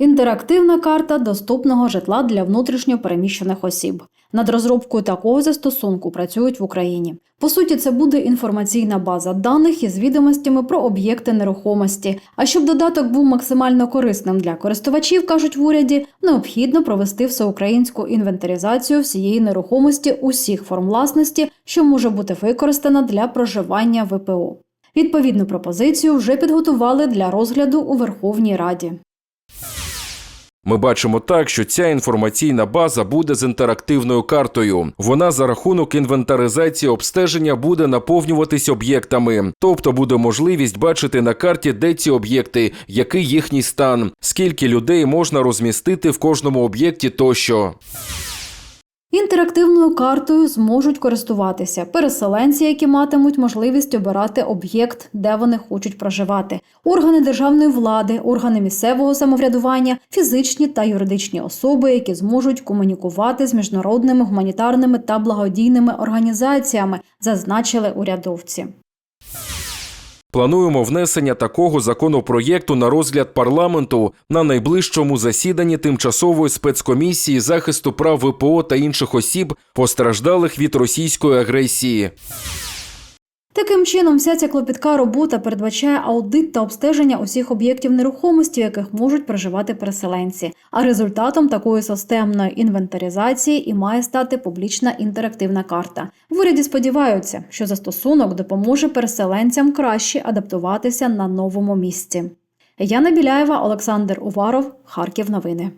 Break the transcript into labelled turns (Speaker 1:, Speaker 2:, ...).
Speaker 1: Інтерактивна карта доступного житла для внутрішньо переміщених осіб. Над розробкою такого застосунку працюють в Україні. По суті, це буде інформаційна база даних із відомостями про об'єкти нерухомості. А щоб додаток був максимально корисним для користувачів, кажуть в уряді, необхідно провести всеукраїнську інвентаризацію всієї нерухомості усіх форм власності, що може бути використана для проживання ВПО. Відповідну пропозицію вже підготували для розгляду у Верховній Раді.
Speaker 2: Ми бачимо так, що ця інформаційна база буде з інтерактивною картою. Вона за рахунок інвентаризації обстеження буде наповнюватись об'єктами, тобто буде можливість бачити на карті, де ці об'єкти, який їхній стан, скільки людей можна розмістити в кожному об'єкті тощо.
Speaker 1: Інтерактивною картою зможуть користуватися переселенці, які матимуть можливість обирати об'єкт, де вони хочуть проживати, органи державної влади, органи місцевого самоврядування, фізичні та юридичні особи, які зможуть комунікувати з міжнародними гуманітарними та благодійними організаціями, зазначили урядовці.
Speaker 2: Плануємо внесення такого законопроєкту на розгляд парламенту на найближчому засіданні тимчасової спецкомісії захисту прав ВПО та інших осіб, постраждалих від російської агресії.
Speaker 1: Таким чином, вся ця клопітка робота передбачає аудит та обстеження усіх об'єктів нерухомості, в яких можуть проживати переселенці. А результатом такої системної інвентаризації і має стати публічна інтерактивна карта. В уряді сподіваються, що застосунок допоможе переселенцям краще адаптуватися на новому місці. Яна Біляєва, Олександр Уваров, Харків. Новини.